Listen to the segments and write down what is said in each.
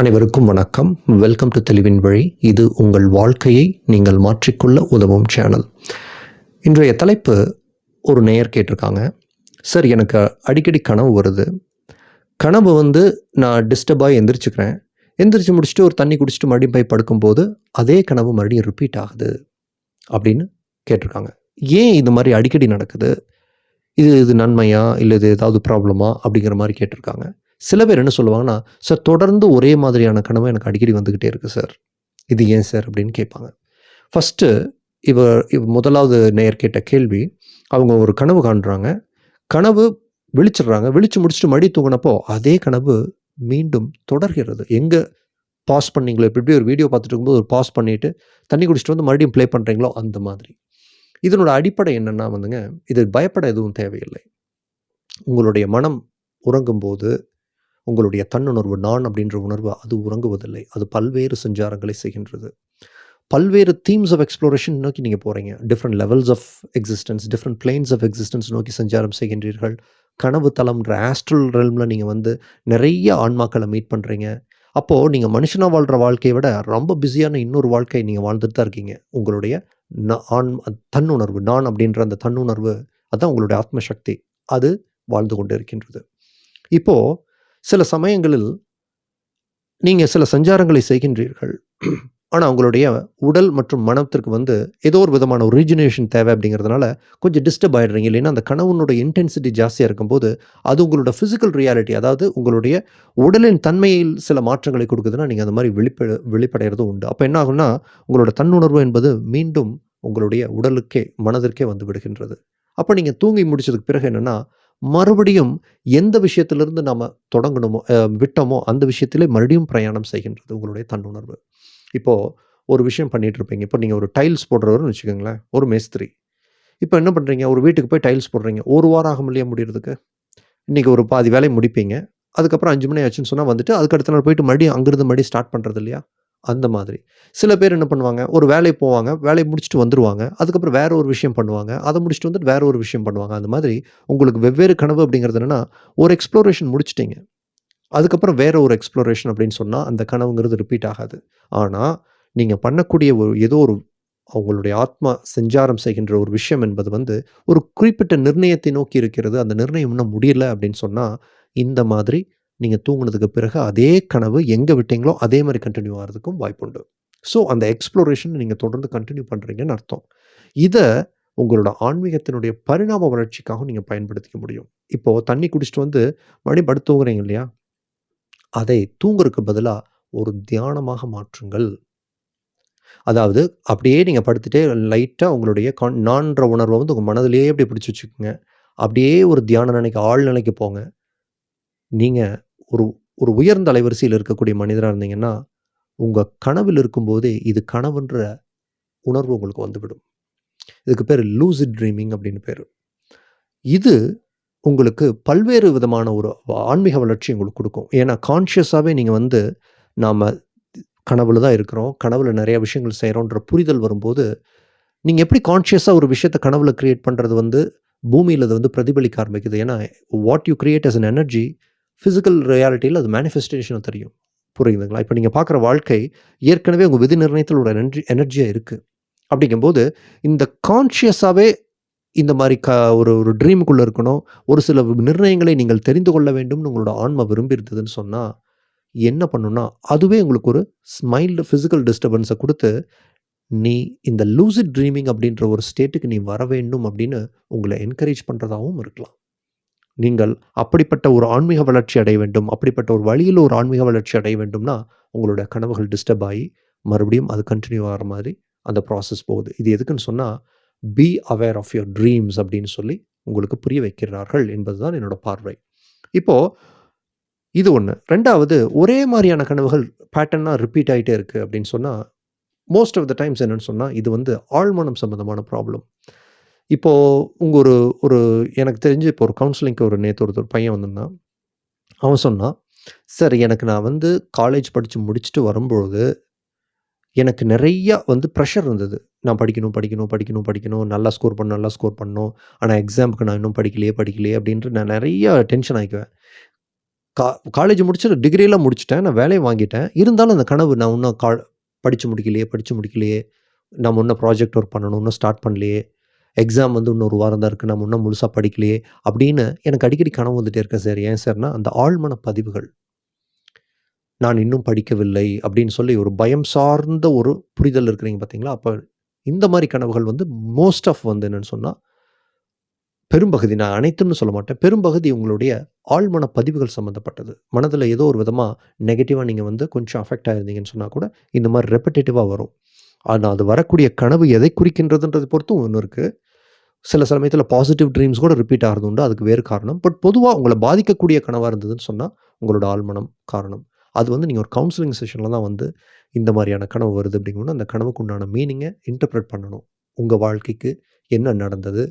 அனைவருக்கும் வணக்கம். Welcome to தெளிவின் வழி இது உங்கள் வாழ்க்கையை நீங்கள் மாற்றிக்கொள்ள உதவும் சேனல் இன்றைய தலைப்பு ஒரு நேயர் கேட்டிருக்காங்க. சார் எனக்கு அடிக்கடி கனவு வருது. கனவு வந்து நான் டிஸ்டர்பாக எந்திரிச்சுக்கிறேன். எந்திரிச்சு முடிச்சுட்டு ஒரு தண்ணி குடிச்சிட்டு மறுபடியும் போய் படுக்கும்போது அதே கனவு மறுபடியும் ரிப்பீட் ஆகுது அப்படின்னு கேட்டிருக்காங்க. ஏன் இது மாதிரி அடிக்கடி நடக்குது? இது இது நன்மையா? இல்லை இது ஏதாவது ப்ராப்ளமா அப்படிங்கிற மாதிரி கேட்டிருக்காங்க. சில பேர் என்ன சொல்லுவாங்கன்னா சார் தொடர்ந்து ஒரே மாதிரியான கனவு எனக்கு அடிக்கடி வந்துக்கிட்டே இருக்குது சார். இது ஏன் சார்? அப்படின்னு கேட்பாங்க. ஃபஸ்ட்டு இவர் இவ முதலாவது நேயர் கேட்ட கேள்வி அவங்க ஒரு கனவு காண்றாங்க. கனவு விழிச்சிடுறாங்க. விழிச்சு முடிச்சுட்டு மடி தூங்கினப்போ அதே கனவு மீண்டும் தொடர்கிறது. எங்கே பாஸ் பண்ணீங்களோ இப்படி இப்படி ஒரு வீடியோ பார்த்துட்டு இருக்கும்போது ஒரு பாஸ் பண்ணிவிட்டு தண்ணி குடிச்சிட்டு வந்து மறுபடியும் ப்ளே பண்ணுறீங்களோ அந்த மாதிரி. இதனோட அடிப்படை என்னென்னா வந்துங்க இது பயப்பட எதுவும் தேவையில்லை. உங்களுடைய மனம் உறங்கும்போது உங்களுடைய தன்னுணர்வு நான் அப்படின்ற உணர்வு அது உறங்குவதில்லை. அது பல்வேறு சஞ்சாரங்களை செய்கின்றது. பல்வேறு தீம்ஸ் ஆஃப் எக்ஸ்ப்ளோரேஷன் நோக்கி நீங்கள் போகிறீங்க different levels of existence different planes of existence நோக்கி சஞ்சாரம் செய்கின்றீர்கள். கனவு தலம்ன்ற ஆஸ்ட்ரல் ரெல்மில் நீங்கள் வந்து நிறைய ஆன்மாக்களை மீட் பண்ணுறீங்க அப்போது நீங்கள் மனுஷனாக வாழ்கிற வாழ்க்கையை விட ரொம்ப பிஸியான இன்னொரு வாழ்க்கை நீங்கள் வாழ்ந்துட்டு தான் இருக்கீங்க. உங்களுடைய ந- ஆன் தன்னுணர்வு நான் அப்படின்ற அந்த தன்னுணர்வு அதான் உங்களுடைய ஆத்மசக்தி. அது வாழ்ந்து கொண்டு இருக்கின்றது. இப்போது சில சமயங்களில் நீங்கள் சில சஞ்சாரங்களை செய்கின்றீர்கள். ஆனால் உங்களுடைய உடல் மற்றும் மனத்திற்கு வந்து ஏதோ ஒரு விதமான ஒரிஜினேஷன் தேவை அப்படிங்கிறதுனால கொஞ்சம் டிஸ்டர்ப் ஆகிடுறீங்க இல்லைன்னா அந்த கனவுனுடைய இன்டென்சிட்டி ஜாஸ்தியாக இருக்கும்போது அது உங்களோட ஃபிசிக்கல் ரியாலிட்டி அதாவது உங்களுடைய உடலின் தன்மையில் சில மாற்றங்களை கொடுக்குதுன்னா நீங்கள் அந்த மாதிரி வெளிப்பட வெளிப்படைகிறதும் உண்டு. அப்போ என்ன ஆகும்னா உங்களோட தன்னுணர்வு என்பது மீண்டும் உங்களுடைய உடலுக்கே மனதிற்கே வந்து விடுகின்றது. அப்போ நீங்கள் தூங்கி முடிச்சதுக்கு பிறகு என்னென்னா மறுபடியும் எந்த விஷயத்திலிருந்து நாம் தொடங்கணுமோ விட்டோமோ அந்த விஷயத்திலே மறுபடியும் பிரயாணம் செய்கின்றது உங்களுடைய தன்னுணர்வு. இப்போது ஒரு விஷயம் பண்ணிகிட்டு இருப்பீங்க இப்போ நீங்கள் ஒரு டைல்ஸ் போடுறவர்னு வச்சுக்கோங்களேன் ஒரு மேஸ்திரி. இப்போ என்ன பண்ணுறீங்க ஒரு வீட்டுக்கு போய் டைல்ஸ் போடுறீங்க. ஒரு வாரம் ஆகும் இல்லையா முடியறதுக்கு? இன்றைக்கி ஒரு பாதி வேலையை முடிப்பீங்க. அதுக்கப்புறம் அஞ்சு மணி ஆச்சுன்னு சொன்னால் வந்துட்டு அதுக்கு அடுத்த நாள் போயிட்டு மறுபடியும் அங்கேருந்து மறுபடியும் ஸ்டார்ட் பண்ணுறது இல்லையா அந்த மாதிரி. சில பேர் என்ன பண்ணுவாங்க ஒரு வேலையை போவாங்க வேலையை முடிச்சுட்டு வந்துடுவாங்க அதுக்கப்புறம் வேற ஒரு விஷயம் பண்ணுவாங்க அதை முடிச்சுட்டு வந்துட்டு வேற ஒரு விஷயம் பண்ணுவாங்க. அந்த மாதிரி உங்களுக்கு வெவ்வேறு கனவு அப்படிங்கிறது என்னன்னா ஒரு எக்ஸ்ப்ளோரேஷன் முடிச்சிட்டிங்க. அதுக்கப்புறம் வேற ஒரு எக்ஸ்ப்ளோரேஷன் அப்படின்னு சொன்னால் அந்த கனவுங்கிறது ரிப்பீட் ஆகாது. ஆனால் நீங்கள் பண்ணக்கூடிய ஒரு ஏதோ ஒரு அவங்களுடைய ஆத்மா செஞ்சாரம் செய்கின்ற ஒரு விஷயம் என்பது வந்து ஒரு குறிப்பிட்ட நிர்ணயத்தை நோக்கி இருக்கிறது. அந்த நிர்ணயம் இன்னும் முடியல அப்படின்னு சொன்னால் இந்த மாதிரி நீங்கள் தூங்குனதுக்கு பிறகு அதே கனவு எங்கே விட்டீங்களோ அதே மாதிரி கண்டினியூ ஆகிறதுக்கும் வாய்ப்புண்டு. ஸோ அந்த எக்ஸ்ப்ளோரேஷன் நீங்கள் தொடர்ந்து கண்டினியூ பண்ணுறீங்கன்னு அர்த்தம். இதை உங்களோட ஆன்மீகத்தினுடைய பரிணாம வளர்ச்சிக்காகவும் நீங்கள் பயன்படுத்திக்க முடியும். இப்போது தண்ணி குடிச்சிட்டு வந்து மறுபடியும் படுத்து தூங்குறீங்க இல்லையா? அதை தூங்குறதுக்கு பதிலாக ஒரு தியானமாக மாற்றுங்கள். அதாவது அப்படியே நீங்கள் படுத்துட்டே லைட்டாக உங்களுடைய கான் நான்ற உணர்வை வந்து உங்கள் மனதிலேயே அப்படி பிடிச்சி வச்சுக்கோங்க. அப்படியே ஒரு தியான நிலைக்கு ஆள் நிலைக்கு போங்க. நீங்கள் ஒரு ஒரு உயர்ந்த அலைவரிசையில் இருக்கக்கூடிய மனிதராக இருந்தீங்கன்னா உங்கள் கனவில் இருக்கும்போதே இது கனவுன்ற உணர்வு உங்களுக்கு வந்துவிடும். இதுக்கு பேர் லூசிட் ட்ரீமிங் அப்படின்னு பேர். இது உங்களுக்கு பல்வேறு விதமான ஒரு ஆன்மீக வளர்ச்சி உங்களுக்கு கொடுக்கும். ஏன்னா கான்ஷியஸாகவே நீங்கள் வந்து நாம் கனவுல தான் இருக்கிறோம். கனவுல நிறைய விஷயங்கள் செய்கிறோன்ற புரிதல் வரும்போது நீங்கள் எப்படி கான்ஷியஸாக ஒரு விஷயத்தை கனவுல க்ரியேட் பண்ணுறது வந்து பூமியில் அது வந்து பிரதிபலிக்க ஆரம்பிக்குது? ஏன்னா what you create as an energy physical ரியாலிட்டியில் அது மேனிஃபெஸ்டேஷனும் தெரியும். புரியுதுங்களா? இப்போ நீங்கள் பார்க்குற வாழ்க்கை ஏற்கனவே உங்கள் விதி நிர்ணயத்தில் ஒரு எனர்ஜி எனர்ஜியாக இருக்குது அப்படிங்கும்போது இந்த கான்ஷியஸாகவே இந்த மாதிரி க ஒரு ஒரு ட்ரீமுக்குள்ளே இருக்கணும். ஒரு சில நிர்ணயங்களை நீங்கள் தெரிந்து கொள்ள வேண்டும்னு உங்களோட ஆன்மா விரும்பி இருந்ததுன்னு சொன்னால் என்ன பண்ணுன்னா அதுவே உங்களுக்கு ஒரு ஸ்மைல்டு ஃபிசிக்கல் டிஸ்டர்பன்ஸை கொடுத்து நீ இந்த லூசிட் ட்ரீமிங் அப்படின்ற ஒரு ஸ்டேட்டுக்கு நீ வர வேண்டும் அப்படின்னு உங்களை என்கரேஜ் பண்ணுறதாகவும் இருக்கலாம். நீங்கள் அப்படிப்பட்ட ஒரு ஆன்மீக வளர்ச்சி அடைய வேண்டும் அப்படிப்பட்ட ஒரு வழியில் ஒரு ஆன்மீக வளர்ச்சி அடைய வேண்டும்னா உங்களோட கனவுகள் டிஸ்டர்ப் ஆகி மறுபடியும் அது கண்டினியூ ஆகிற மாதிரி அந்த ப்ராசஸ் போகுது. இது எதுக்குன்னு சொன்னால் be aware of your dreams அப்படின்னு சொல்லி உங்களுக்கு புரிய வைக்கிறார்கள் என்பது தான் என்னோட பார்வை. இப்போது இது ஒன்று ரெண்டாவது ஒரே மாதிரியான கனவுகள் பேட்டர்னாக ரிப்பீட் ஆகிட்டே இருக்குது அப்படின்னு சொன்னால் மோஸ்ட் ஆஃப் த டைம்ஸ் என்னன்னு சொன்னால் இது வந்து ஆழ்மனம் சம்மந்தமான ப்ராப்ளம் இப்போது உங்கள் ஒரு ஒரு எனக்கு தெரிஞ்சு இப்போ ஒரு கவுன்சிலிங்க்கு ஒரு நேற்று ஒருத்தர் பையன் வந்திருந்தான். அவன் சொன்னான் சார் எனக்கு நான் வந்து காலேஜ் படித்து முடிச்சுட்டு வரும்பொழுது எனக்கு நிறையா வந்து ப்ரெஷர் இருந்தது. நான் படிக்கணும் படிக்கணும் படிக்கணும் படிக்கணும். நல்லா ஸ்கோர் பண்ணணும் நல்லா ஸ்கோர் பண்ணணும் ஆனால் எக்ஸாமுக்கு நான் இன்னும் படிக்கலையே படிக்கலையே அப்படின்ட்டு நான் நிறைய டென்ஷன் ஆகிக்குவேன் கா காலேஜ் முடிச்சுட்டு டிகிரியெலாம் முடிச்சுட்டேன். நான் வேலையை வாங்கிட்டேன். இருந்தாலும் அந்த கனவு நான் இன்னும் கா படித்து முடிக்கலையே படித்து முடிக்கலையே. நம்ம இன்னும் ப்ராஜெக்ட் ஒர்க் பண்ணணும் இன்னும் ஸ்டார்ட் பண்ணலையே. எக்ஸாம் வந்து இன்னொரு வாரம் தான் இருக்குது நம்ம இன்னும் முழுசாக படிக்கலையே. அப்படின்னு எனக்கு அடிக்கடி கனவு வந்துட்டே இருக்கேன் சார். ஏன் சார்னா அந்த ஆழ்மன பதிவுகள் நான் இன்னும் படிக்கவில்லை அப்படின்னு சொல்லி ஒரு பயம் சார்ந்த ஒரு புரிதல் இருக்கிறீங்க பார்த்தீங்களா அப்போ இந்த மாதிரி கனவுகள் வந்து மோஸ்ட் ஆஃப் வந்து என்னென்னு சொன்னால் பெரும்பகுதி நான் அனைத்துன்னு சொல்ல மாட்டேன். பெரும்பகுதி உங்களுடைய ஆழ்மன பதிவுகள் சம்மந்தப்பட்டது மனதில் ஏதோ ஒரு விதமாக நெகட்டிவாக நீங்கள் வந்து கொஞ்சம் அஃபெக்ட் ஆகிருந்தீங்கன்னு சொன்னால் கூட இந்த மாதிரி ரெப்படேட்டிவாக வரும். ஆனால் அது வரக்கூடிய கனவு எதை குறிக்கின்றதுன்றது பொறுத்தும் ஒன்று இருக்குது சில சமயத்தில் பாசிட்டிவ் ட்ரீம்ஸ் கூட ரிப்பீட் ஆகிறது உண்டு. அதுக்கு வேறு காரணம். பட் பொதுவாக உங்களை பாதிக்கக்கூடிய கனவாக இருந்ததுன்னு சொன்னால் உங்களோட ஆழ்மனம் காரணம். அது வந்து நீங்கள் ஒரு கவுன்சிலிங் செஷனில் தான் வந்து இந்த மாதிரியான கனவு வருது அப்படிங்கணும் அந்த கனவுக்கு உண்டான மீனிங்கை இன்டர்பிரட் பண்ணணும். உங்கள் வாழ்க்கைக்கு என்ன நடந்தது?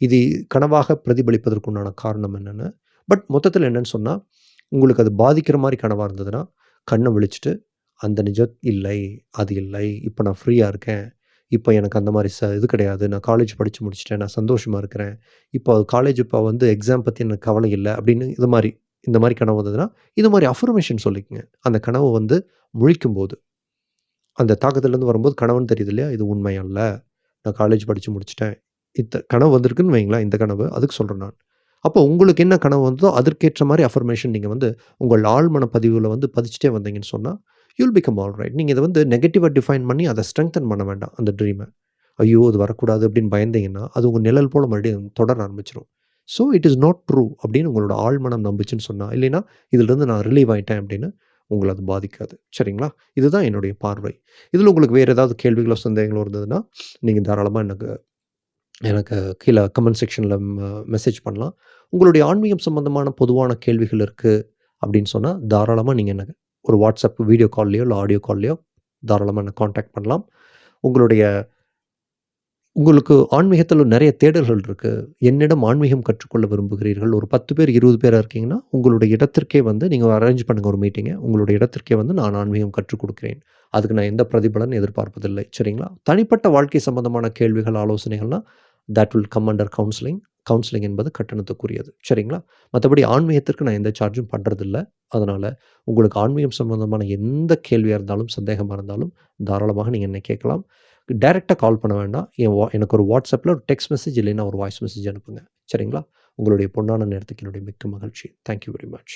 இது கனவாக பிரதிபலிப்பதற்குண்டான காரணம் என்னென்னு. பட் மொத்தத்தில் என்னென்னு சொன்னால் உங்களுக்கு அது பாதிக்கிற மாதிரி கனவாக இருந்ததுன்னா கண்ணை விழிச்சிட்டு அந்த நிஜம் இல்லை அது இல்லை இப்போ நான் ஃப்ரீயாக இருக்கேன். இப்போ எனக்கு அந்த மாதிரி ச இது கிடையாது. நான் காலேஜ் படித்து முடிச்சிட்டேன். நான் சந்தோஷமாக இருக்கிறேன். இப்போ காலேஜ் இப்போ வந்து எக்ஸாம் பற்றி எனக்கு கவலை இல்லை அப்படின்னு இது மாதிரி இந்த மாதிரி கனவு வந்ததுன்னா இது மாதிரி அஃபர்மேஷன் சொல்லிக்கங்க. அந்த கனவு வந்து முழிக்கும் போது அந்த தாக்கத்துலேருந்து வரும்போது கனவுன்னு தெரியுது இல்லையா? இது உண்மை அல்ல. நான் காலேஜ் படித்து முடிச்சிட்டேன். இத்த கனவு வந்திருக்குன்னு வைங்களேன் இந்த கனவு அதுக்கு சொல்கிறேன் நான். அப்போ உங்களுக்கு என்ன கனவு வந்ததோ அதற்கேற்ற மாதிரி அஃபர்மேஷன் நீங்கள் வந்து உங்கள் ஆழ்மன பதிவில் வந்து பதிச்சுட்டே வந்தீங்கன்னு சொன்னால் யூல் பிகம் ஆல் ரைட் நீங்கள் இதை வந்து நெகட்டிவாக டிஃபைன் பண்ணி அதை ஸ்ட்ரெங்தன் பண்ண வேண்டாம் அந்த ட்ரீமை ஐயோ அது வரக்கூடாது அப்படின்னு பயந்தீங்கன்னா அது உங்கள் நிழல் போல் மறுபடியும் தொடர ஆரம்பிச்சிடும் so it is not true அப்படின்னு உங்களோட ஆழ்மனம் நம்பிச்சுன்னு சொன்னால் இல்லைன்னா இதிலிருந்து நான் ரிலீவ் ஆகிட்டேன் அப்படின்னு உங்களை அது பாதிக்காது. சரிங்களா? இதுதான் என்னுடைய பார்வை. இதில் உங்களுக்கு வேறு ஏதாவது கேள்விகளோ சந்தேகங்களோ இருந்ததுன்னா நீங்கள் தாராளமாக எனக்கு எனக்கு கீழே கமெண்ட் செக்ஷனில் மெசேஜ் பண்ணலாம். உங்களுடைய ஆன்மீகம் சம்மந்தமான பொதுவான கேள்விகள் இருக்குது அப்படின்னு சொன்னால் தாராளமாக நீங்கள் எனக்கு ஒரு வாட்ஸ்அப் வீடியோ கால்லையோ இல்லை ஆடியோ கால்லையோ தாராளமாக நான் காண்டாக்ட் பண்ணலாம். உங்களுடைய உங்களுக்கு ஆன்மீகத்தில் நிறைய தேடல்கள் இருக்குது என்னிடம் ஆன்மீகம் கற்றுக்கொள்ள விரும்புகிறீர்கள். ஒரு பத்து பேர் இருபது பேராக இருக்கீங்கன்னா உங்களுடைய இடத்திற்கே வந்து நீங்கள் அரேஞ்ச் பண்ணுங்கள் ஒரு மீட்டிங்கை உங்களுடைய இடத்திற்கே வந்து நான் ஆன்மீகம் கற்றுக் கொடுக்குறேன். அதுக்கு நான் எந்த பிரதிபலன் எதிர்பார்ப்பதில்லை. சரிங்களா? தனிப்பட்ட வாழ்க்கை சம்பந்தமான கேள்விகள் ஆலோசனைகள்னால் that will come under counselling counselling என்பது கட்டணத்துக்குரியது. சரிங்களா? மற்றபடி ஆன்மீகத்திற்கு நான் எந்த சார்ஜும் பண்ணுறதில்ல அதனால் உங்களுக்கு ஆன்மீகம் சம்பந்தமான எந்த கேள்வியாக இருந்தாலும் சந்தேகமாக இருந்தாலும் தாராளமாக நீங்கள் என்னை கேட்கலாம். டைரெக்டாக கால் பண்ண வேண்டாம். என் வா எனக்கு ஒரு வாட்ஸ்அப்பில் ஒரு டெக்ஸ்ட் மெசேஜ் இல்லைன்னா ஒரு வாய்ஸ் மெசேஜ் அனுப்புங்க. சரிங்களா? உங்களுடைய பொன்னான நேரத்துக்கு என்னுடைய மிக்க மகிழ்ச்சி. Thank you very much